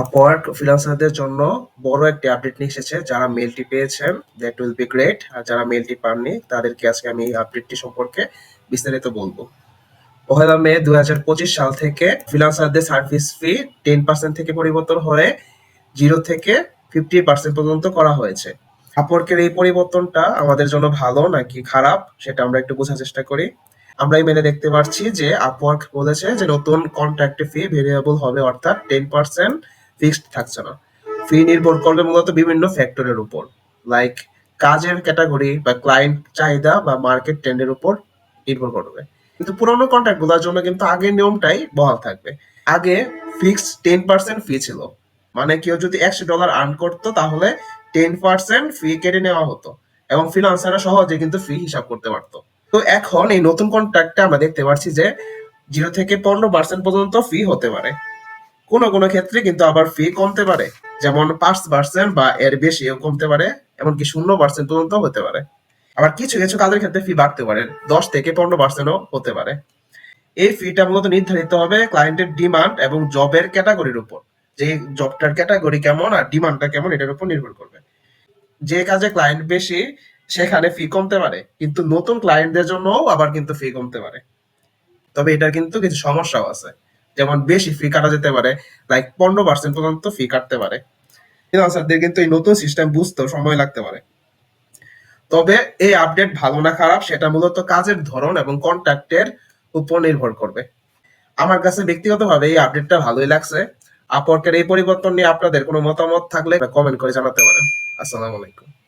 Upwork ফ্রিল্যান্সারদের জন্য বড় একটি আপডেট নিয়ে এসেছে। যারা মেলটি পেয়েছেন দ্যাট উইল বি গ্রেট আর যারা মেলটি পাননি, তাদেরকে আজকে আমি এই আপডেটটি সম্পর্কে বিস্তারিত বলব। পহেলা মে দুই হাজার পঁচিশ সাল থেকে ফ্রিল্যান্সারদের সার্ভিস ফি টেন পার্সেন্ট থেকে পরিবর্তন হয়ে জিরো থেকে ফিফটি পার্সেন্ট পর্যন্ত করা হয়েছে। আপওয়ার্কের এই পরিবর্তনটা আমাদের জন্য ভালো নাকি খারাপ, সেটা আমরা একটু বোঝার চেষ্টা করি। আমরা এই মেলে দেখতে পাচ্ছি যে আপওয়ার্ক বলেছে যে নতুন কন্ট্রাক্ট ফি ভেরিয়েবল হবে অর্থাৎ টেন পার্সেন্ট ফিক্সড থাকছে না। ফি নির্ভর করবে মূলত বিভিন্ন ফ্যাক্টরের উপর। লাইক কাজের ক্যাটাগরি বা ক্লায়েন্ট চাহিদা বা মার্কেট ট্রেন্ডের উপর নির্ভর করবে। কিন্তু পুরোনো কন্ট্রাক্টগুলোর জন্য কিন্তু আগের নিয়মটাই বহাল থাকবে। আগে ফিক্সড টেন পার্সেন্ট ফি ছিল। মানে কেউ যদি একশো ডলার আর্ন করতো, তাহলে টেন পার্সেন্ট ফি কেটে নেওয়া হতো। এবং ফ্রিলান্সাররা সহজে কিন্তু ফি হিসাব করতে পারতো। তো এখন এই নতুন কন্ট্রাক্টে আমরা দেখতে পাচ্ছি যে জিরো থেকে পনেরো পার্সেন্ট পর্যন্ত ফি হতে পারে। কোনো কোনো ক্ষেত্রে কিন্তু আবার ফি কমতে পারে। যেমন পাঁচ পার্সেন্ট বা এর বেশিও কমতে পারে, এমনকি শূন্য পার্সেন্ট পর্যন্ত হতে পারে। আবার কিছু কিছু কাজের ক্ষেত্রে ফি বাড়তে পারে, দশ থেকে পনেরো পার্সেন্টও হতে পারে। এই ফিটা মূলত নির্ধারিত হবে ক্লায়েন্টের ডিমান্ড এবং জবের ক্যাটাগরির উপর। যে জবটার ক্যাটাগরি কেমন আর ডিমান্ডটা কেমন, এটার উপর নির্ভর করবে। যে কাজে ক্লায়েন্ট বেশি, সেখানে ফি কমতে পারে, কিন্তু নতুন ক্লায়েন্টদের জন্যও আবার কিন্তু ফি কমতে পারে। তবে এটার কিন্তু কিছু সমস্যাও আছে। যেমন বেশি ফি কাটা যেতে পারে লাইক পনেরো পার্সেন্ট পর্যন্ত ফি কাটতে পারে। ফ্রিল্যান্সারদের কিন্তু এই নতুন সিস্টেম বুঝতেও সময় লাগতে পারে। তবে এই আপডেট ভালো না খারাপ, সেটা মূলত কাজের ধরন এবং কন্ট্রাক্টের উপর নির্ভর করবে। আমার কাছে ব্যক্তিগতভাবে এই আপডেটটা ভালোই লাগছে। আপওয়ার্কের এই পরিবর্তন নিয়ে আপনাদের কোনো মতামত থাকলে কমেন্ট করে জানাতে পারেন। আসসালামু আলাইকুম।